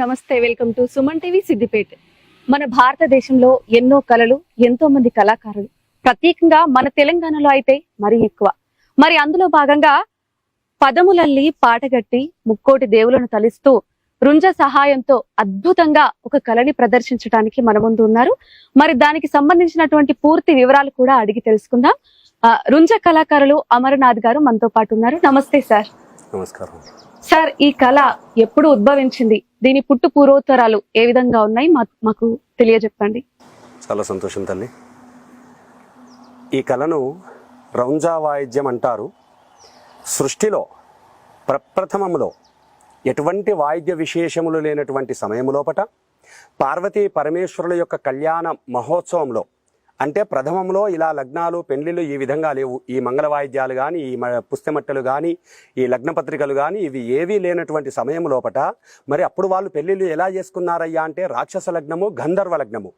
నమస్తే welcome to Suman TV Siddipet. మన భారతదేశంలో ఎన్నో కళలు ఎంతో మంది కళాకారులు. ప్రత్యేకంగా మన తెలంగాణలో అయితే మరీ ఎక్కువ. మరి అందులో భాగంగా పదములల్లి పాటగట్టి ముక్కోటి దేవులను తలిస్తూ రుంజ సహాయంతో అద్భుతంగా ఒక కళని ప్రదర్శించడానికి మన ముందు ఉన్నారు. మరి దానికి సంబంధించినటువంటి పూర్తి వివరాలు కూడా అడిగి తెలుసుకుందాం. రుంజ కళాకారులు అమరనాథ్ గారు మనతో పాటు ఉన్నారు. నమస్తే సార్. నమస్కారం. సార్ ఈ కళ ఎప్పుడు ఉద్భవించింది? దీని పుట్టు పూర్వోత్తరాలు ఏ విధంగా ఉన్నాయి? మాకు తెలియజెప్పండి. చాలా సంతోషం తల్లి. ఈ కళను రౌంజా వాయిద్యం అంటారు. సృష్టిలో ప్రప్రథమంలో ఎటువంటి వాయిద్య విశేషములు లేనటువంటి సమయము లోపట పార్వతీ పరమేశ్వరుల యొక్క కళ్యాణ మహోత్సవంలో అంటే ప్రథమంలో ఇలా లగ్నాలు పెళ్ళిళ్ళు ఈ విధంగా లేవు. ఈ మంగళ వాయిద్యాలు కానీ ఈ మ- కానీ ఈ లగ్న పత్రికలు కానీ ఇవి ఏవీ లేనటువంటి సమయం లోపట మరి అప్పుడు వాళ్ళు పెళ్ళిళ్ళు ఎలా చేసుకున్నారయ్యా అంటే రాక్షస లగ్నము గంధర్వ లగ్నము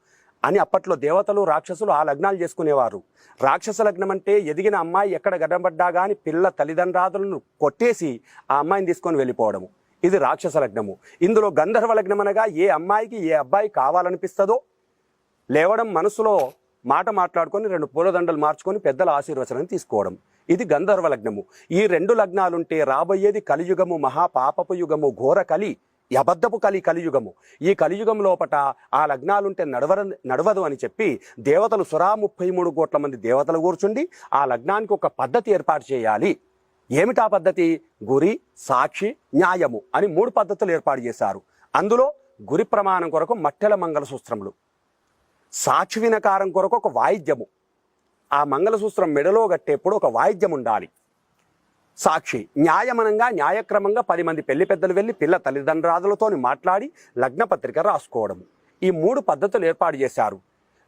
అని అప్పట్లో దేవతలు రాక్షసులు ఆ లగ్నాలు చేసుకునేవారు. రాక్షస లగ్నం అంటే ఎదిగిన అమ్మాయి ఎక్కడ గడ్డబడ్డా కానీ పిల్ల తల్లిదండ్రాదులను కొట్టేసి ఆ అమ్మాయిని తీసుకొని వెళ్ళిపోవడము. ఇది రాక్షస లగ్నము. ఇందులో గంధర్వ లగ్నం అనగా ఏ అమ్మాయికి ఏ అబ్బాయి కావాలనిపిస్తుందో లేవడం మనసులో మాట మాట్లాడుకొని రెండు పూలదండలు మార్చుకొని పెద్దల ఆశీర్వచనం తీసుకోవడం. ఇది గంధర్వ లగ్నము. ఈ రెండు లగ్నాలుంటే రాబోయేది కలియుగము మహాపాపపు యుగము ఘోర కలి అబద్ధపు కలి కలియుగము. ఈ కలియుగం లోపట ఆ లగ్నాలుంటే నడవర నడవదు అని చెప్పి దేవతలు సురా ముప్పై మూడు కోట్ల మంది దేవతలు కూర్చుండి ఆ లగ్నానికి ఒక పద్ధతి ఏర్పాటు చేయాలి. ఏమిటా పద్ధతి? గురి సాక్షి న్యాయము అని మూడు పద్ధతులు ఏర్పాటు చేశారు. అందులో గురి ప్రమాణం కొరకు మట్టెల మంగళసూత్రములు సాక్షి వినకారం కొరకు ఒక వాయిద్యము. ఆ మంగళసూత్రం మెడలో కట్టేప్పుడు ఒక వాయిద్యం ఉండాలి సాక్షి న్యాయమనంగా న్యాయక్రమంగా పది మంది పెళ్ళి పెద్దలు వెళ్ళి పిల్ల తల్లిదండ్రులతో మాట్లాడి లగ్నపత్రిక రాసుకోవడం రాసుకోవడము. ఈ మూడు పద్ధతులు ఏర్పాటు చేశారు.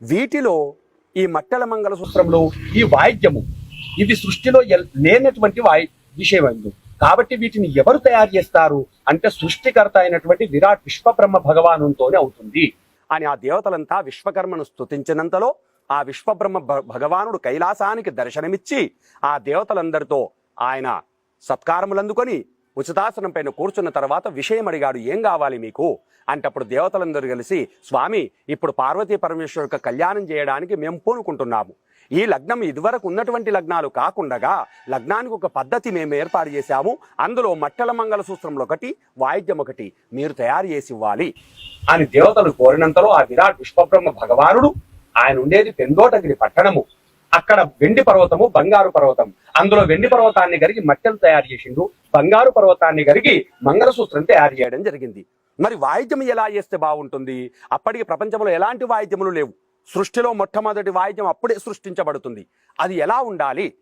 వీటిలో ఈ మట్టెల మంగళసూత్రంలో ఈ వాయిద్యము ఇది సృష్టిలో ఎల్- లేనటువంటి వాయి విషయం కాబట్టి వీటిని ఎవరు తయారు చేస్తారు? అంటే సృష్టికర్త అయినటువంటి విరాట్ విశ్వబ్రహ్మ భగవానుతోనే అవుతుంది. అని ఆ దేవతలంతా విశ్వకర్మను స్తుతించినంతలో ఆ విశ్వబ్రహ్మ భ- భగవానుడు కైలాసానికి దర్శనమిచ్చి ఆ దేవతలందరితో ఆయన సత్కారములందుకొని ఉచితాసనం పైన కూర్చున్న తర్వాత విషయం అడిగాడు ఏం కావాలి మీకు? అంటే అప్పుడు దేవతలందరూ కలిసి స్వామి ఇప్పుడు పార్వతీ పరమేశ్వరు యొక్క కళ్యాణం చేయడానికి మేము పూనుకుంటున్నాము. ఈ లగ్నం ఇదివరకు ఉన్నటువంటి లగ్నాలు కాకుండా లగ్నానికి ఒక పద్ధతి మేము ఏర్పాటు చేశాము. అందులో మట్టల మంగళ సూత్రంలో ఒకటి వాయిద్యం ఒకటి మీరు తయారు చేసి ఇవ్వాలి. అని దేవతలు కోరినంతలో ఆ విరాట్ విశ్వబ్రహ్మ భగవానుడు ఆయన ఉండేది పెందోటగిరి పట్టణము. అక్కడ వెండి పర్వతము బంగారు పర్వతం. అందులో వెండి పర్వతాన్ని గరిగి మట్టెలు తయారు చేసిండు. బంగారు పర్వతాన్ని గరిగి మంగళసూత్రం తయారు చేయడం జరిగింది. మరి వాయిద్యం ఎలా చేస్తే బాగుంటుంది? అప్పటికి ప్రపంచంలో ఎలాంటి వాయిద్యములు లేవు. సృష్టిలో మొట్టమొదటి వాయిద్యం అప్పుడే సృష్టించబడుతుంది. అది ఎలా ఉండాలి?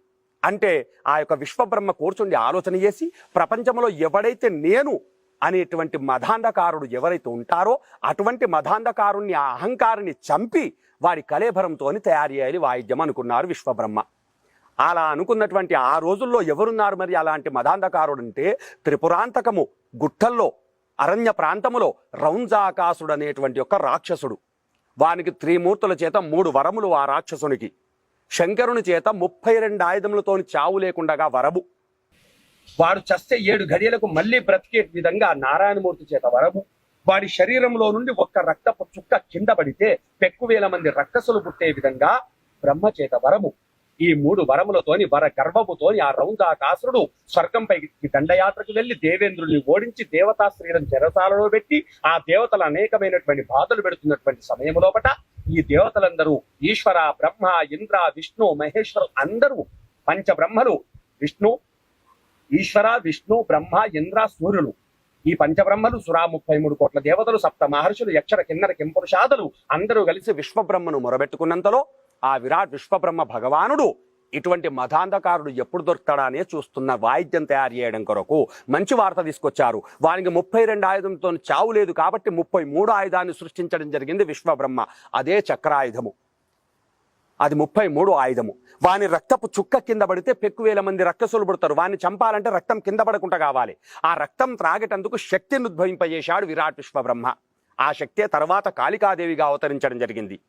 అంటే ఆ యొక్క విశ్వబ్రహ్మ కూర్చుండి ఆలోచన చేసి ప్రపంచంలో ఎవడైతే నేను అనేటువంటి మధాంధకారుడు ఎవరైతే ఉంటారో అటువంటి మధాంధకారుణ్ణి ఆ అహంకారిని చంపి వాడి కలేభరంతో తయారు చేయాలి వాయిద్యం అనుకున్నారు విశ్వబ్రహ్మ. అలా అనుకున్నటువంటి ఆ రోజుల్లో ఎవరున్నారు మరి అలాంటి మదాంధకారుడు అంటే త్రిపురాంతకము గుట్టల్లో అరణ్య ప్రాంతములో రౌంజాకాసుడు అనేటువంటి ఒక రాక్షసుడు. వానికి త్రిమూర్తుల చేత మూడు వరములు ఆ రాక్షసునికి. శంకరుని చేత ముప్పై రెండు ఆయుధములతో చావు లేకుండగా వరము. వాడు చస్తే ఏడు గడియలకు మళ్ళీ బ్రతికే విధంగా నారాయణమూర్తి చేత వరము. వాడి శరీరంలో నుండి ఒక్క రక్తపు చుక్క కింద పడితే పెక్కు వేల మంది రక్కసులు పుట్టే విధంగా బ్రహ్మ చేత వరము. ఈ మూడు వరములతోని వర గర్వముతోని ఆ రౌందాకాసురుడు స్వర్గంపైకి దండయాత్రకు వెళ్ళి దేవేంద్రుడిని ఓడించి దేవతా స్త్రీలను చెరసాలలో పెట్టి ఆ దేవతలు అనేకమైనటువంటి బాధలు పెడుతున్నటువంటి సమయం లోపట ఈ దేవతలందరూ ఈశ్వర బ్రహ్మ ఇంద్ర విష్ణు మహేశ్వరు అందరూ పంచబ్రహ్మలు. విష్ణు ఈశ్వర విష్ణు బ్రహ్మ ఇంద్ర సూర్యులు. ఈ పంచబ్రహ్మలు సురా ముప్పై మూడు కోట్ల దేవతలు సప్త మహర్షులు యక్షర కిన్నర కింపురుషాదులు అందరూ కలిసి విశ్వబ్రహ్మను మొరబెట్టుకున్నంతలో ఆ విరాట్ విశ్వబ్రహ్మ భగవానుడు. ఇటువంటి మధాంధకారుడు ఎప్పుడు దొరుకుతాడా అనే చూస్తున్న వాయిద్యం తయారు చేయడం కొరకు మంచి వార్త తీసుకొచ్చారు. వానికి ముప్పై రెండు ఆయుధంతో చావు లేదు కాబట్టి ముప్పై మూడు ఆయుధాన్ని సృష్టించడం జరిగింది విశ్వబ్రహ్మ. అదే చక్రాయుధము. అది ముప్పై మూడు ఆయుధము. వాని రక్తపు చుక్క కింద పడితే పెక్కు వేల మంది రక్కసులు పుడతారు. వాని చంపాలంటే రక్తం కింద పడకుండా కావాలి. ఆ రక్తం త్రాగేటందుకు శక్తిని ఉద్భవింపజేశాడు విరాట్ విశ్వబ్రహ్మ. ఆ శక్తే తర్వాత కాళికాదేవిగా అవతరించడం జరిగింది.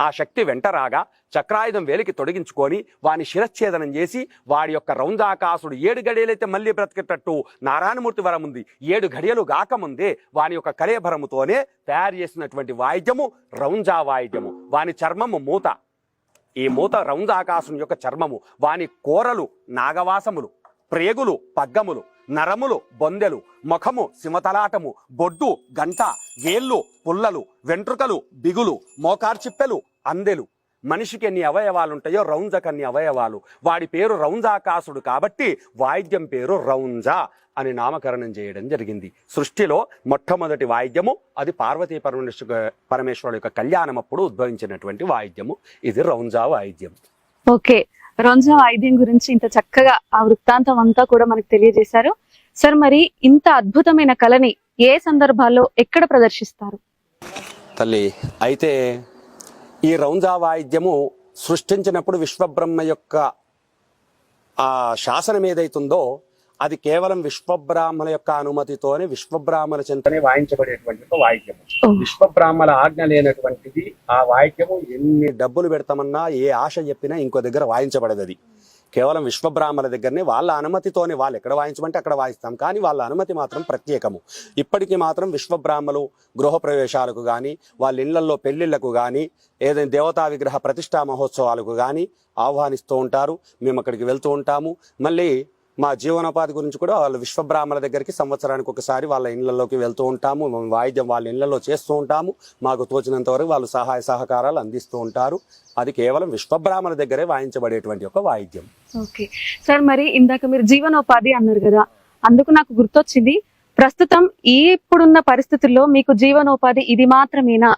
ఆ శక్తి వెంట రాగా చక్రాయుధం వేలికి తొడిగించుకొని వాని శిరచ్ఛేదనం చేసి వాడి యొక్క రౌందాకాసుడు ఏడు గడియలైతే మళ్ళీ బ్రతికేటట్టు నారాయణమూర్తి వరం ఉంది. ఏడు గడియలు గాకముందే వాని యొక్క కలేభరముతోనే తయారు చేసినటువంటి వాయిద్యము రౌంజా వాయిద్యము వాని చర్మము మూత. ఈ మూత రౌందాకాశం యొక్క చర్మము. వాని కోరలు నాగవాసములు ప్రేగులు పగ్గములు. నరములు బొందెలు ముఖము సిమతలాటము బొడ్డు గంట వేళ్ళు పుల్లలు వెంట్రుకలు బిగులు మోకార్చిప్పెలు అందెలు. మనిషికి ఎన్ని అవయవాలు ఉంటాయో రౌంజకు అన్ని అవయవాలు. వాడి పేరు రౌంజాకాసుడు కాబట్టి వాయిద్యం పేరు రౌంజా అని నామకరణం చేయడం జరిగింది. సృష్టిలో మొట్టమొదటి వాయిద్యము అది పార్వతీ పరమేశ్వర పరమేశ్వరుడు యొక్క కళ్యాణం అప్పుడు ఉద్భవించినటువంటి వాయిద్యము. ఇది రౌంజా వాయిద్యం. ఓకే. రొంజా వాయిద్యం గురించి ఇంత చక్కగా ఆ వృత్తాంతం అంతా కూడా మనకు తెలియజేశారు. సార్ మరి ఇంత అద్భుతమైన కళని ఏ సందర్భాల్లో ఎక్కడ ప్రదర్శిస్తారు? తల్లి అయితే ఈ రౌంజా వాయిద్యము సృష్టించినప్పుడు విశ్వబ్రహ్మ యొక్క ఆ శాసనం ఏదైతుందో అది కేవలం విశ్వబ్రాహ్మణ యొక్క అనుమతితోనే విశ్వబ్రాహ్మణ చింతనే వాయించబడేటువంటి ఒక వాయిద్యము. విశ్వబ్రాహ్మణ ఆజ్ఞ లేనటువంటిది ఆ వాయిద్యము ఎన్ని డబ్బులు పెడతామన్నా ఏ ఆశ చెప్పినా ఇంకో దగ్గర వాయించబడదు అది కేవలం విశ్వబ్రాహ్మణ దగ్గరనే వాళ్ళ అనుమతితోనే వాళ్ళు ఎక్కడ వాయించమంటే అక్కడ వాయిస్తాం. కానీ వాళ్ళ అనుమతి మాత్రం ప్రత్యేకము. ఇప్పటికీ మాత్రం విశ్వబ్రాహ్మలు గృహప్రవేశాలకు కానీ వాళ్ళ ఇళ్ళల్లో పెళ్ళిళ్ళకు కానీ ఏదైనా దేవతా విగ్రహ ప్రతిష్టా మహోత్సవాలకు కానీ ఆహ్వానిస్తూ ఉంటారు. మేము అక్కడికి వెళ్తూ ఉంటాము. మళ్ళీ మా జీవనోపాధి గురించి కూడా వాళ్ళు విశ్వబ్రాహ్మణ దగ్గరికి సంవత్సరానికి ఒకసారి వాళ్ళ ఇళ్ళలోకి వెళ్తూ ఉంటాము. వాయిద్యం వాళ్ళ ఇళ్ళలో చేస్తూ ఉంటాము. మాకు తోచినంత వరకు వాళ్ళు సహాయ సహకారాలు అందిస్తూ ఉంటారు. అది కేవలం విశ్వబ్రాహ్మణ దగ్గరే వాయించబడేటువంటి ఒక వాయిద్యం. ఓకే. సార్ మరి ఇందాక మీరు జీవనోపాధి అన్నారు కదా అందుకు నాకు గుర్తొచ్చింది ప్రస్తుతం ఈ ఇప్పుడున్న పరిస్థితుల్లో మీకు జీవనోపాధి ఇది మాత్రమేనా?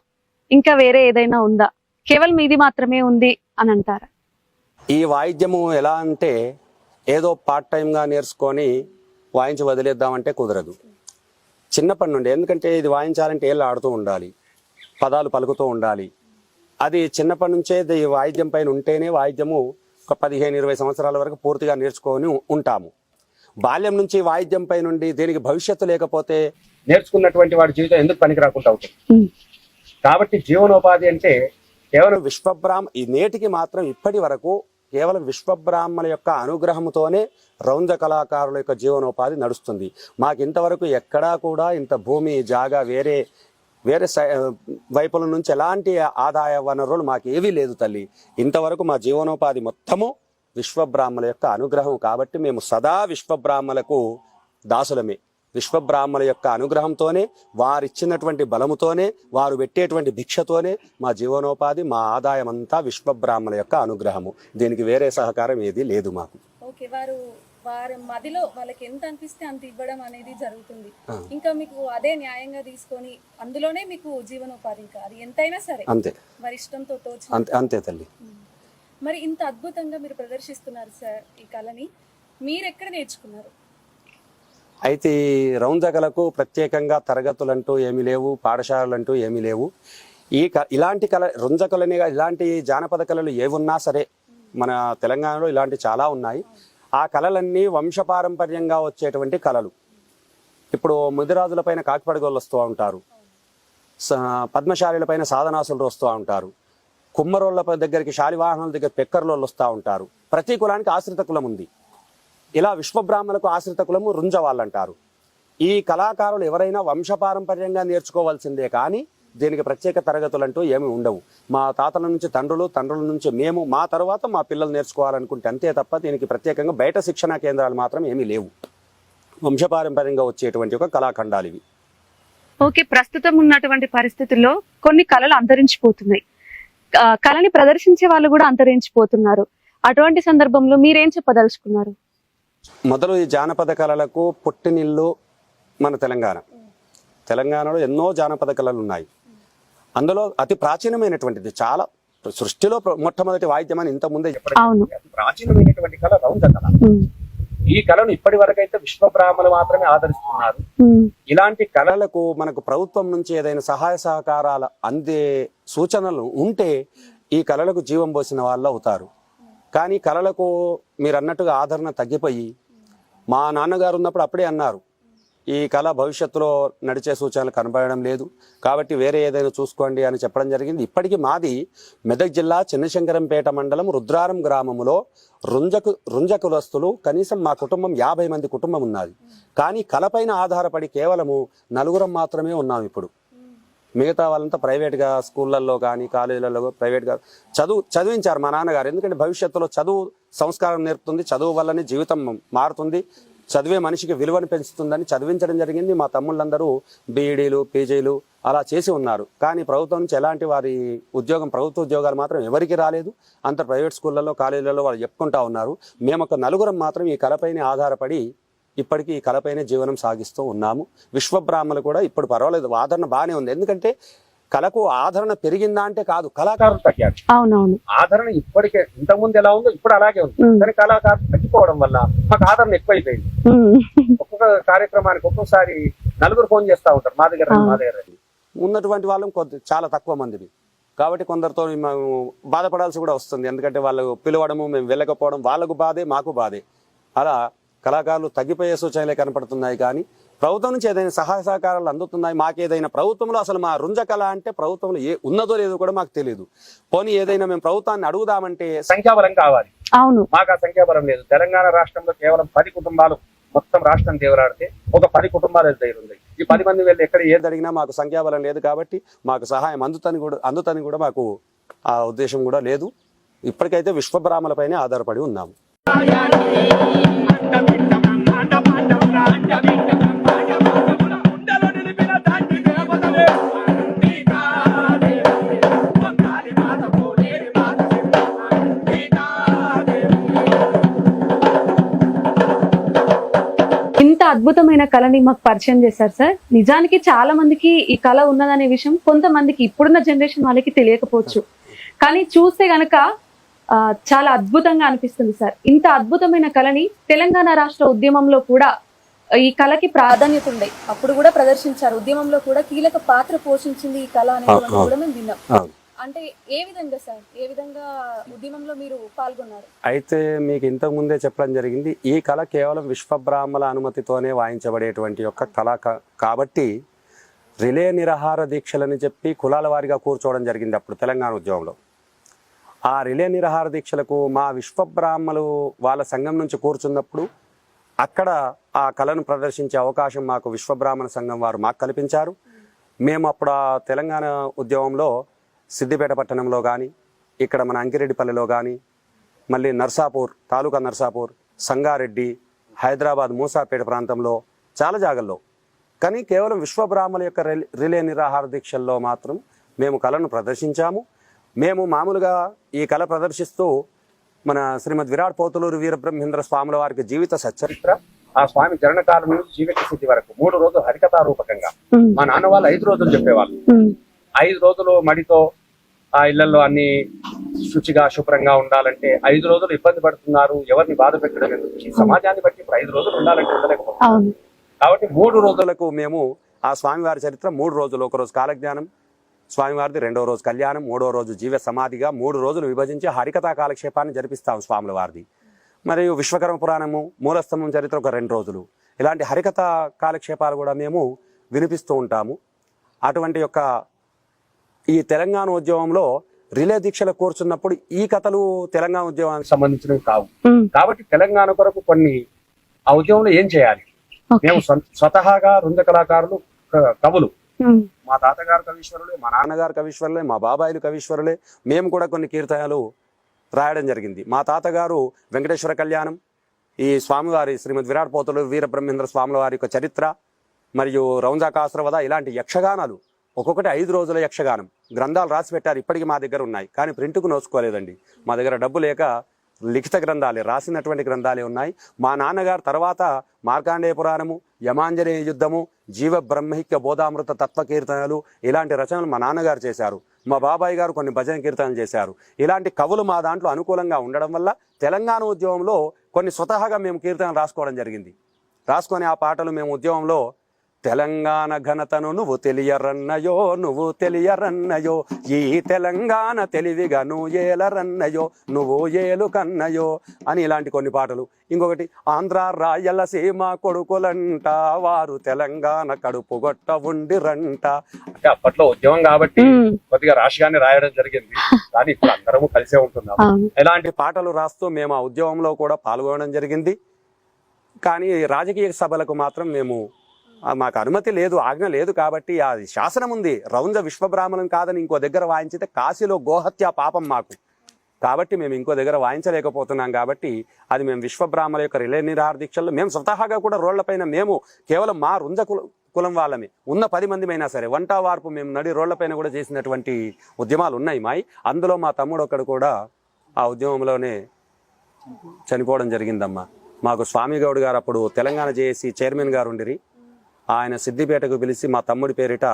ఇంకా వేరే ఏదైనా ఉందా? కేవలం ఇది మాత్రమే ఉంది అని అంటారా? ఈ వాయిద్యము ఎలా అంటే ఏదో పార్ట్ టైంగా నేర్చుకొని వాయించి వదిలేద్దామంటే కుదరదు. చిన్నప్పటి నుండి ఎందుకంటే ఇది వాయించాలంటే ఏళ్ళు ఆడుతూ ఉండాలి పదాలు పలుకుతూ ఉండాలి. అది చిన్నప్పటి నుంచే వాయిద్యం పైన ఉంటేనే వాయిద్యము ఒక పదిహేను ఇరవై సంవత్సరాల వరకు పూర్తిగా నేర్చుకొని ఉంటాము. బాల్యం నుంచి వాయిద్యం పై నుండి దీనికి భవిష్యత్తు లేకపోతే నేర్చుకున్నటువంటి వాడి జీవితం ఎందుకు పనికి రాకుండా అవుతుంది. కాబట్టి జీవనోపాధి అంటే కేవలం విశ్వబ్రాహ్మ ఈ నేటికి మాత్రం ఇప్పటి వరకు కేవలం విశ్వబ్రాహ్మణ యొక్క అనుగ్రహంతోనే రౌంద కళాకారుల యొక్క జీవనోపాధి నడుస్తుంది. మాకు ఇంతవరకు ఎక్కడా కూడా ఇంత భూమి జాగా వేరే వేరే సై- వైపుల నుంచి ఎలాంటి ఆదాయ వనరులు మాకు ఏవీ లేదు తల్లి. ఇంతవరకు మా జీవనోపాధి మొత్తము విశ్వబ్రాహ్మణ యొక్క అనుగ్రహం కాబట్టి మేము సదా విశ్వబ్రాహ్మలకు దాసులమే. విశ్వబ్రాహ్మణ యొక్క అనుగ్రహంతోనే వారిచ్చినటువంటి బలముతోనే వారు పెట్టేటువంటి భిక్షతోనే మా జీవనోపాధి మా ఆదాయం అంతా విశ్వబ్రాహ్మణ యొక్క అనుగ్రహము. దీనికి వేరే సహకారం ఏది లేదు మాకు. ఓకే వారు వారి మదిలో వాళ్ళకి ఎంత అనిపిస్తే అంత ఇవ్వడం అనేది జరుగుతుంది. ఇంకా మీకు అదే న్యాయంగా తీసుకొని అందులోనే మీకు జీవనోపాధి ఇంకా అది ఎంతైనా సరే. అంతే. వారి ఇష్టంతో అంతే అంతే తల్లి. మరి ఇంత అద్భుతంగా మీరు ప్రదర్శిస్తున్నారు సార్ ఈ కళని. మీరు ఎక్కడ నేర్చుకున్నారు? అయితే ఈ రౌంజకలకు ప్రత్యేకంగా తరగతులంటూ ఏమీ లేవు పాఠశాలలంటూ ఏమీ లేవు. ఈ క ఇలాంటి కళ రుంజకలనే ఇలాంటి జానపద కళలు ఏవున్నా సరే మన తెలంగాణలో ఇలాంటి చాలా ఉన్నాయి. ఆ కళలన్నీ వంశపారంపర్యంగా వచ్చేటువంటి కళలు. ఇప్పుడు ముదిరాజుల పైన కాకిపడగోళ్ళు వస్తూ ఉంటారు. స- పద్మశాలిల పైన సాధనాసులు వస్తూ ఉంటారు. కుమ్మరోళ్ళ దగ్గరికి శాలివాహనాల దగ్గర పెక్కర్లోళ్ళు వస్తూ ఉంటారు. ప్రతి కులానికి ఆశ్రిత కులం ఉంది. ఇలా విశ్వబ్రాహ్మణులకు ఆశ్రిత కులము రుంజ వాళ్ళంటారు ఈ కళాకారులు ఎవరైనా వంశపారంపర్యంగా నేర్చుకోవాల్సిందే కానీ దీనికి ప్రత్యేక తరగతులంటూ ఏమి ఉండవు. మా తాతల నుంచి తండ్రులు తండ్రుల నుంచి మేము మా తర్వాత మా పిల్లలు నేర్చుకోవాలనుకుంటే అంతే తప్ప దీనికి ప్రత్యేకంగా బయట శిక్షణా కేంద్రాలు మాత్రం ఏమీ లేవు. వంశపారంపర్యంగా వచ్చేటువంటి ఒక కళాఖండాలు ఇవి. ఓకే ప్రస్తుతం ఉన్నటువంటి పరిస్థితుల్లో కొన్ని కళలు అంతరించిపోతున్నాయి. కళని ప్రదర్శించే వాళ్ళు కూడా అంతరించిపోతున్నారు. అటువంటి సందర్భంలో మీరేం చెప్పదలుచుకున్నారు? మొదలు ఈ జానపద కళలకు పుట్టినిల్లు మన తెలంగాణ. తెలంగాణలో ఎన్నో జానపద కళలు ఉన్నాయి అందులో అతి ప్రాచీనమైనటువంటిది చాలా సృష్టిలో మొట్టమొదటి వాయిద్యం అని ఇంత ముందే చెప్పడం. అతి ప్రాచీనమైనటువంటి కళ రౌంజ కళ. ఈ కళను ఇప్పటి వరకైతే విశ్వబ్రాహ్మణులు మాత్రమే ఆదరిస్తున్నారు. ఇలాంటి కళలకు మనకు ప్రభుత్వం నుంచి ఏదైనా సహాయ సహకారాలు అందే సూచనలు ఉంటే ఈ కళలకు జీవం పోసిన వాళ్ళు అవుతారు. కానీ కళలకు మీరు అన్నట్టుగా ఆదరణ తగ్గిపోయి మా నాన్నగారు ఉన్నప్పుడు అప్పుడే అన్నారు ఈ కళ భవిష్యత్తులో నడిచే సూచనలు కనబడడం లేదు కాబట్టి వేరే ఏదైనా చూసుకోండి అని చెప్పడం జరిగింది. ఇప్పటికీ మాది మెదక్ జిల్లా చిన్నశంకరంపేట మండలం రుద్రారం గ్రామంలో రుంజకు రుంజ కులస్తులు కనీసం మా కుటుంబం యాభై మంది కుటుంబం ఉన్నది. కానీ కళపైన ఆధారపడి కేవలము నలుగురం మాత్రమే ఉన్నాం ఇప్పుడు. మిగతా వాళ్ళంతా ప్రైవేట్గా స్కూళ్ళల్లో కానీ కాలేజీలలో ప్రైవేట్గా చదువు చదివించారు మా నాన్నగారు. ఎందుకంటే భవిష్యత్తులో చదువు సంస్కారం నేర్పుతుంది. చదువు వల్లనే జీవితం మారుతుంది. చదివే మనిషికి విలువను పెంచుతుందని చదివించడం జరిగింది. మా తమ్ముళ్ళందరూ బీఈడీలు పీజీలు అలా చేసి ఉన్నారు. కానీ ప్రభుత్వం నుంచి ఎలాంటి వారి ఉద్యోగం ప్రభుత్వ ఉద్యోగాలు మాత్రం ఎవరికి రాలేదు. అంత ప్రైవేట్ స్కూళ్ళల్లో కాలేజీలలో వాళ్ళు చెప్పుకుంటా ఉన్నారు. మేము ఒక నలుగురం మాత్రం ఈ కళపైనే ఆధారపడి ఇప్పటికీ ఈ కళపైనే జీవనం సాగిస్తూ ఉన్నాము. విశ్వబ్రాహ్మణులు కూడా ఇప్పుడు పర్వాలేదు ఆదరణ బాగానే ఉంది. ఎందుకంటే కళకు ఆదరణ పెరిగిందా అంటే కాదు కళాకారులు తగ్గారు. అవునవును. ఆదరణ ఇప్పటికే ఇంతకుముందు ఎలా ఉందో ఇప్పుడు అలాగే ఉంది. కానీ కళాకారులు తగ్గిపోవడం వల్ల మాకు ఆదరణ ఎక్కువైపోయింది. ఒక్కొక్క కార్యక్రమానికి ఒక్కొక్కసారి నలుగురు ఫోన్ చేస్తా ఉంటారు మా దగ్గర మా దగ్గర. ఉన్నటువంటి వాళ్ళం కొద్ది చాలా తక్కువ మందిని కాబట్టి కొందరితో మేము బాధపడాల్సి కూడా వస్తుంది. ఎందుకంటే వాళ్ళు పిలవడము మేము వెళ్ళకపోవడం వాళ్ళకు బాధే మాకు బాధే. అలా కళాకారులు తగ్గిపోయే సూచనలే కనపడుతున్నాయి కానీ ప్రభుత్వం నుంచి ఏదైనా సహాయ సహకారాలు అందుతున్నాయి? మాకేదైనా ప్రభుత్వంలో అసలు మా రుంజ కళ అంటే ప్రభుత్వంలో ఏ ఉన్నదో లేదో కూడా మాకు తెలియదు పోనీ ఏదైనా మేము ప్రభుత్వాన్ని అడుగుదామంటే సంఖ్యాబలం కావాలి. అవును. మాకు ఆ సంఖ్యాబలం లేదు. తెలంగాణ రాష్ట్రంలో కేవలం పది కుటుంబాలు మొత్తం రాష్ట్రం దేవరాడితే ఒక పది కుటుంబాలు దగ్గర ఉంది. ఈ పది మంది వెళ్ళి ఎక్కడ ఏది అడిగినా మాకు సంఖ్యాబలం లేదు కాబట్టి మాకు సహాయం అందుతని కూడా అందుతని కూడా మాకు ఆ ఉద్దేశం కూడా లేదు. ఇప్పటికైతే విశ్వబ్రాహ్మలపైనే ఆధారపడి ఉన్నాము. ఇంత అద్భుతమైన కళని మాకు పరిచయం చేశారు సార్. నిజానికి చాలా మందికి ఈ కళ ఉన్నదనే విషయం కొంతమందికి ఇప్పుడున్న జనరేషన్ వాళ్ళకి తెలియకపోవచ్చు. కానీ చూస్తే గనక చాలా అద్భుతంగా అనిపిస్తుంది సార్. ఇంత అద్భుతమైన కళని తెలంగాణ రాష్ట్ర ఉద్యమంలో కూడా ఈ కళకి ప్రాధాన్యత ఉండే అప్పుడు కూడా ప్రదర్శించారు. ఉద్యమంలో కూడా కీలక పాత్ర పోషించింది ఈ కళ అనేది. కూడా మేము విన్నాం. అంటే ఏ విధంగా సార్? ఏ విధంగా ఉద్యమంలో మీరు పాల్గొన్నారు? అయితే మీకు ఇంతకు ముందే చెప్పడం జరిగింది ఈ కళ కేవలం విశ్వబ్రాహ్మల అనుమతితోనే వాయించబడేటువంటి యొక్క కళ కాబట్టి రిలే నిరాహార దీక్షలని చెప్పి కులాల వారిగా కూర్చోవడం జరిగింది అప్పుడు తెలంగాణ ఉద్యమంలో. ఆ రిలే నిరహార దీక్షలకు మా విశ్వబ్రాహ్మలు వాళ్ళ సంఘం నుంచి కూర్చున్నప్పుడు అక్కడ ఆ కళను ప్రదర్శించే అవకాశం మాకు విశ్వబ్రాహ్మణ సంఘం వారు మాకు కల్పించారు. మేము అప్పుడు ఆ తెలంగాణ ఉద్యమంలో సిద్దిపేట పట్టణంలో కానీ ఇక్కడ మన అంకిరెడ్డిపల్లిలో కానీ మళ్ళీ నర్సాపూర్ తాలూకా నర్సాపూర్ సంగారెడ్డి హైదరాబాద్ మూసాపేట ప్రాంతంలో చాలా జాగల్లో. కానీ కేవలం విశ్వబ్రాహ్మణ యొక్క రిలే నిరాహార దీక్షల్లో మాత్రం మేము కళను ప్రదర్శించాము. మేము మామూలుగా ఈ కళ ప్రదర్శిస్తూ మన శ్రీమద్ విరాట్ పోతులూరు వీరబ్రహ్మేంద్ర స్వాముల వారికి జీవిత సచ్చరిత్ర ఆ స్వామి జననకాలం నుంచి జీవిత స్థితి వరకు మూడు రోజులు హరికథా రూపకంగా. మా నాన్న వాళ్ళు ఐదు రోజులు చెప్పేవాళ్ళు. ఐదు రోజులు మడితో ఆ ఇళ్ళలో అన్ని శుచిగా శుభ్రంగా ఉండాలంటే ఐదు రోజులు ఇబ్బంది పడుతున్నారు. ఎవరిని బాధ పెట్టడం ఎందుకు? సమాజాన్ని బట్టి ఇప్పుడు ఐదు రోజులు ఉండాలంటే ఉండలేకపోతున్నాం. కాబట్టి మూడు రోజులకు మేము ఆ స్వామివారి చరిత్ర మూడు రోజులు ఒక రోజు కాలజ్ఞానం స్వామివారిది రెండో రోజు కళ్యాణం మూడో రోజు జీవ సమాధిగా మూడు రోజులు విభజించి హరికథా కాలక్షేపాన్ని జరిపిస్తాం స్వాముల వారిది మరియు విశ్వకర్మ పురాణము మూలస్తంభం చరిత్ర ఒక రెండు రోజులు. ఇలాంటి హరికథ కాలక్షేపాలు కూడా మేము వినిపిస్తూ ఉంటాము. అటువంటి యొక్క ఈ తెలంగాణ ఉద్యమంలో రిలే దీక్షలు కూర్చున్నప్పుడు ఈ కథలు తెలంగాణ ఉద్యమానికి సంబంధించినవి కావు. కాబట్టి తెలంగాణ కొరకు కొన్ని ఆ ఉద్యమంలో ఏం చేయాలి. మేము స్వ- స్వతహాగా వృంద కళాకారులు కవులు. మా తాతగారు కవీశ్వరులే మా నాన్నగారు కవీశ్వరులే మా బాబాయిలు కవీశ్వరులే. మేము కూడా కొన్ని కీర్తనలు రాయడం జరిగింది. మా తాతగారు వెంకటేశ్వర కళ్యాణం ఈ స్వామివారి శ్రీమద్ విరాట్ పోతలు వీరబ్రహ్మేంద్ర స్వాముల వారి యొక్క చరిత్ర మరియు రౌంజాకాశ్రవద ఇలాంటి యక్షగానాలు ఒక్కొక్కటి ఐదు రోజుల యక్షగానం. గ్రంథాలు రాసి పెట్టారు ఇప్పటికీ మా దగ్గర ఉన్నాయి. కానీ ప్రింట్కు నోసుకోలేదండి మా దగ్గర డబ్బు లేక లిఖిత గ్రంథాలే రాసినటువంటి గ్రంథాలే ఉన్నాయి. మా నాన్నగారు తర్వాత మార్కాండేయ పురాణము యమాంజనేయ యుద్ధము జీవ బ్రహ్మైక్య బోధామృత తత్వ కీర్తనలు ఇలాంటి రచనలు మా నాన్నగారు చేశారు. మా బాబాయ్ గారు కొన్ని భజన కీర్తనలు చేశారు. ఇలాంటి కవులు మా దాంట్లో అనుకూలంగా ఉండడం వల్ల తెలంగాణ ఉద్యమంలో కొన్ని స్వతహాగా మేము కీర్తనలు రాసుకోవడం జరిగింది. రాసుకొని ఆ పాటలు మేము ఉద్యమంలో తెలంగాణ ఘనతను నువ్వు తెలియరన్నయో నువ్వు తెలియరన్నయో ఈ తెలంగాణ తెలివిగా నువ్వు ఏలరన్నయో నువ్వు ఏలు కన్నయో అని ఇలాంటి కొన్ని పాటలు. ఇంకొకటి ఆంధ్ర రాయలసీమ కొడుకులంట వారు తెలంగాణ కడుపు గొట్ట ఉండిరంట. అంటే అప్పట్లో ఉద్యమం కాబట్టి కొద్దిగా రాష్ట్రాన్ని రాయడం జరిగింది. కానీ ఇప్పుడు అందరము కలిసే ఉంటున్నాం అవును. ఇలాంటి పాటలు రాస్తూ మేము ఆ ఉద్యమంలో కూడా పాల్గొనడం జరిగింది. కానీ రాజకీయ సభలకు మాత్రం మేము మాకు అనుమతి లేదు ఆజ్ఞ లేదు కాబట్టి ఆ శాసనం ఉంది. రౌంజ విశ్వబ్రాహ్మణం కాదని ఇంకో దగ్గర వాయించితే కాశీలో గోహత్య పాపం మాకు. కాబట్టి మేము ఇంకో దగ్గర వాయించలేకపోతున్నాం కాబట్టి అది మేము విశ్వబ్రాహ్మణ యొక్క రిలే నిరాహార మేము స్వతహాగా కూడా రోళ్ళపైన మేము కేవలం మా రుంజ కుల కులం వాళ్ళమే. ఉన్న పది మందిమైనా సరే వంట వార్పు మేము నడి రోళ్ళపైన కూడా చేసినటువంటి ఉద్యమాలు ఉన్నాయి మాయి. అందులో మా తమ్ముడు ఒకడు కూడా ఆ ఉద్యమంలోనే చనిపోవడం జరిగిందమ్మా. మాకు స్వామిగౌడ్ గారు అప్పుడు తెలంగాణ జేఏసీ చైర్మన్ గారు ఉండిరి. ఆయన సిద్దిపేటకు పిలిచి మా తమ్ముడి పేరిట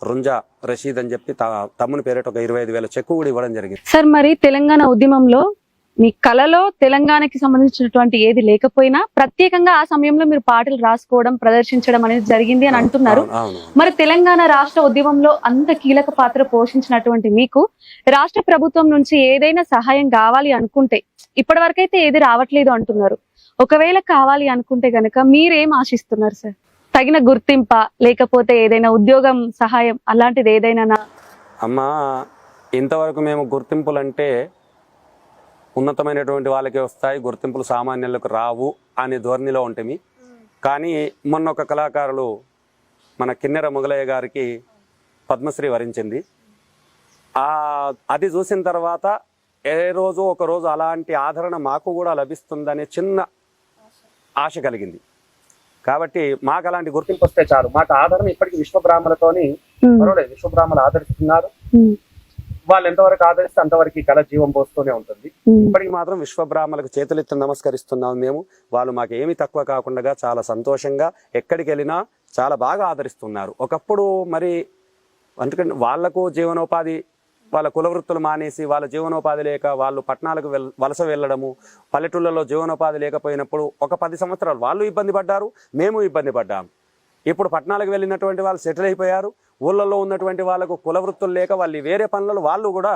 రుంజా రషీద్ అని చెప్పి తమ్ముని పేరిట ఒక ఇరవై ఐదు వేల చెక్కు కూడా ఇవ్వడం జరిగింది. సార్ మరి తెలంగాణ ఉద్యమంలో మీ కళలో తెలంగాణకి సంబంధించినటువంటి ఏది లేకపోయినా ప్రత్యేకంగా ఆ సమయంలో మీరు పాటలు రాసుకోవడం ప్రదర్శించడం అనేది జరిగింది అని అంటున్నారు. మరి తెలంగాణ రాష్ట్ర ఉద్యమంలో అంత కీలక పాత్ర పోషించినటువంటి మీకు రాష్ట్ర ప్రభుత్వం నుంచి ఏదైనా సహాయం కావాలి అనుకుంటే ఇప్పటి వరకైతే ఏది రావట్లేదు అంటున్నారు. ఒకవేళ కావాలి అనుకుంటే గనక మీరేం ఆశిస్తున్నారు సార్? తగిన గుర్తింప లేకపోతే ఏదైనా ఉద్యోగం సహాయం అలాంటిది ఏదైనా అమ్మా ఇంతవరకు మేము గుర్తింపులు అంటే ఉన్నతమైనటువంటి వాళ్ళకే వస్తాయి గుర్తింపులు సామాన్యులకు రావు అనే ధోరణిలో ఉంటుంది కానీ మొన్న ఒక కళాకారులు మన కిన్నెర మొగలయ్య గారికి పద్మశ్రీ వరించింది. అది చూసిన తర్వాత ఏ రోజు ఒక రోజు అలాంటి ఆదరణ మాకు కూడా లభిస్తుందనే చిన్న ఆశ కలిగింది. కాబట్టి మాకు అలాంటి గుర్తింపు వస్తే చాలు. మాకు ఆదరణ ఇప్పటికీ విశ్వబ్రాహ్మణతోని ఉమ్, పర్వాలేదు. విశ్వబ్రాహ్మణులు ఆదరిస్తున్నారు. ఉమ్, వాళ్ళు ఎంతవరకు ఆదరిస్తే అంతవరకు ఈ కళ జీవం పోస్తూనే ఉంటుంది. ఇప్పటికి మాత్రం విశ్వబ్రాహ్మణులకు చేతులెత్తి నమస్కరిస్తున్నాం మేము. వాళ్ళు మాకు ఏమి తక్కువ కాకుండా చాలా సంతోషంగా ఎక్కడికి వెళ్ళినా చాలా బాగా ఆదరిస్తున్నారు. ఒకప్పుడు మరి అందుకని వాళ్ళకు జీవనోపాధి వాళ్ళ కులవృత్తులు మానేసి వాళ్ళ జీవనోపాధి లేక వాళ్ళు పట్టణాలకు వెల్ వలస వెళ్ళడము పల్లెటూళ్ళలో జీవనోపాధి లేకపోయినప్పుడు ఒక పది సంవత్సరాలు వాళ్ళు ఇబ్బంది పడ్డారు మేము ఇబ్బంది పడ్డాము ఇప్పుడు పట్టణాలకు వెళ్ళినటువంటి వాళ్ళు సెటిల్ అయిపోయారు ఊళ్ళల్లో ఉన్నటువంటి వాళ్ళకు కులవృత్తులు లేక వాళ్ళు వేరే పనులలో వాళ్ళు కూడా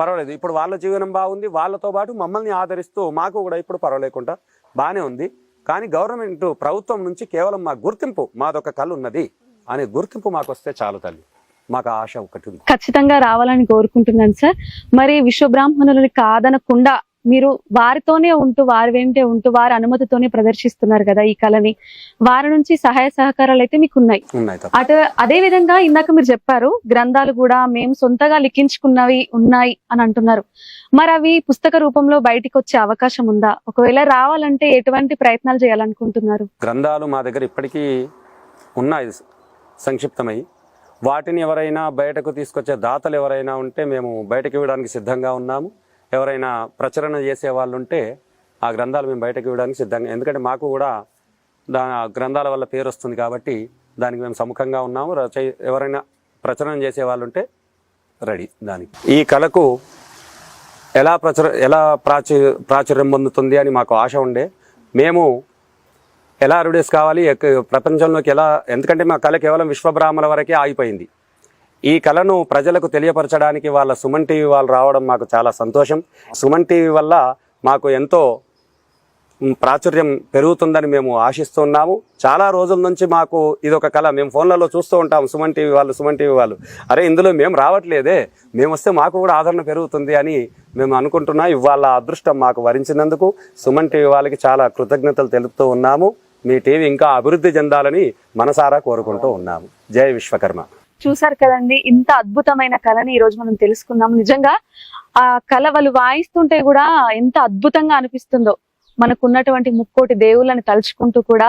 పర్వాలేదు. ఇప్పుడు వాళ్ళ జీవనం బాగుంది వాళ్ళతో పాటు మమ్మల్ని ఆదరిస్తూ మాకు కూడా ఇప్పుడు పర్వాలేకుండా బాగానే ఉంది. కానీ గవర్నమెంట్ ప్రభుత్వం నుంచి కేవలం మా గుర్తింపు మాదొక కళ ఉన్నది అనే గుర్తింపు మాకు వస్తే చాలు తల్లి. మాకు ఆశ ఒకటి ఉంది. ఖచ్చితంగా రావాలని కోరుకుంటున్నాను సార్. మరి విశ్వబ్రాహ్మణులని కాదనకుండా మీరు వారితోనే ఉంటూ వారి వెంటే ఉంటూ వారి అనుమతితోనే ప్రదర్శిస్తున్నారు కదా ఈ కళని. వారి నుంచి సహాయ సహకారాలు అయితే మీకు ఉన్నాయి. అటు అదే విధంగా ఇందాక మీరు చెప్పారు గ్రంథాలు కూడా మేము సొంతగా లిఖించుకున్నవి ఉన్నాయి అని అంటున్నారు. మరి అవి పుస్తక రూపంలో బయటికి వచ్చే అవకాశం ఉందా? ఒకవేళ రావాలంటే ఎటువంటి ప్రయత్నాలు చేయాలనుకుంటున్నారు? గ్రంథాలు మా దగ్గర ఇప్పటికీ ఉన్నాయి సంక్షిప్తమై. వాటిని ఎవరైనా బయటకు తీసుకొచ్చే దాతలు ఎవరైనా ఉంటే మేము బయటకు ఇవ్వడానికి సిద్ధంగా ఉన్నాము. ఎవరైనా ప్రచురణ చేసే వాళ్ళు ఉంటే ఆ గ్రంథాలు మేము బయటకు ఇవ్వడానికి సిద్ధంగా ఎందుకంటే మాకు కూడా దా ఆ గ్రంథాల వల్ల పేరు వస్తుంది కాబట్టి దానికి మేము సముఖంగా ఉన్నాము. రచయి ఎవరైనా ప్రచురణ చేసే వాళ్ళు ఉంటే రెడీ దానికి. ఈ కళకు ఎలా ప్రచుర ఎలా ప్రాచు ప్రాచుర్యం పొందుతుంది అని మాకు ఆశ ఉండే. మేము ఎలా అరుడేస్ కావాలి ప్రపంచంలోకి ఎలా ఎందుకంటే మా కళ కేవలం విశ్వబ్రాహ్మణ వరకే ఆగిపోయింది. ఈ కళను ప్రజలకు తెలియపరచడానికి వాళ్ళ సుమన్ టీవీ వాళ్ళు రావడం మాకు చాలా సంతోషం. సుమన్ టీవీ వల్ల మాకు ఎంతో ప్రాచుర్యం పెరుగుతుందని మేము ఆశిస్తున్నాము. చాలా రోజుల నుంచి మాకు ఇది ఒక కళ. మేము ఫోన్లలో చూస్తూ ఉంటాం. సుమన్ టీవీ వాళ్ళు సుమన్ టీవీ వాళ్ళు. అరే ఇందులో మేము రావట్లేదే. మేము వస్తే మాకు కూడా ఆదరణ పెరుగుతుంది అని మేము అనుకుంటున్నాం. ఇవాళ అదృష్టం మాకు వరించినందుకు సుమన్ టీవీ వాళ్ళకి చాలా కృతజ్ఞతలు తెలుపుతూ ఉన్నాము. మీ టీవీ ఇంకా అభివృద్ధి చెందాలని మనసారా కోరుకుంటూ ఉన్నాము. జయ విశ్వకర్మ. చూసారు కదండి ఇంత అద్భుతమైన కళని ఈ రోజు మనం తెలుసుకున్నాము నిజంగా ఆ కళ వాళ్ళు వాయిస్తుంటే కూడా ఎంత అద్భుతంగా అనిపిస్తుందో. మనకున్నటువంటి ముక్కోటి దేవుళ్ళని తలుచుకుంటూ కూడా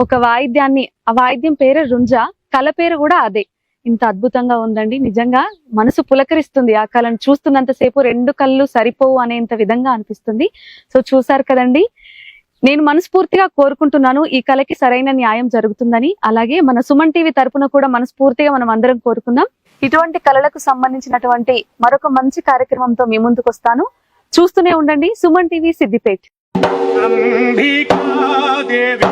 ఒక వాయిద్యాన్ని ఆ వాయిద్యం పేరే రుంజ కళ పేరు కూడా అదే. ఇంత అద్భుతంగా ఉందండి. నిజంగా మనసు పులకరిస్తుంది. ఆ కళను చూస్తున్నంతసేపు రెండు కళ్ళు సరిపోవు అనేంత విధంగా అనిపిస్తుంది. సో చూసారు కదండి? నేను మనస్ఫూర్తిగా కోరుకుంటున్నాను ఈ కళకి సరైన న్యాయం జరుగుతుందని. అలాగే మన సుమన్ టీవీ తరపున కూడా మనస్ఫూర్తిగా మనం అందరం కోరుకుందాం. ఇటువంటి కళలకు సంబంధించినటువంటి మరొక మంచి కార్యక్రమంతో మీ ముందుకు వస్తాను చూస్తూనే ఉండండి సుమన్ టీవీ సిద్దిపేట్. अंबिका देवी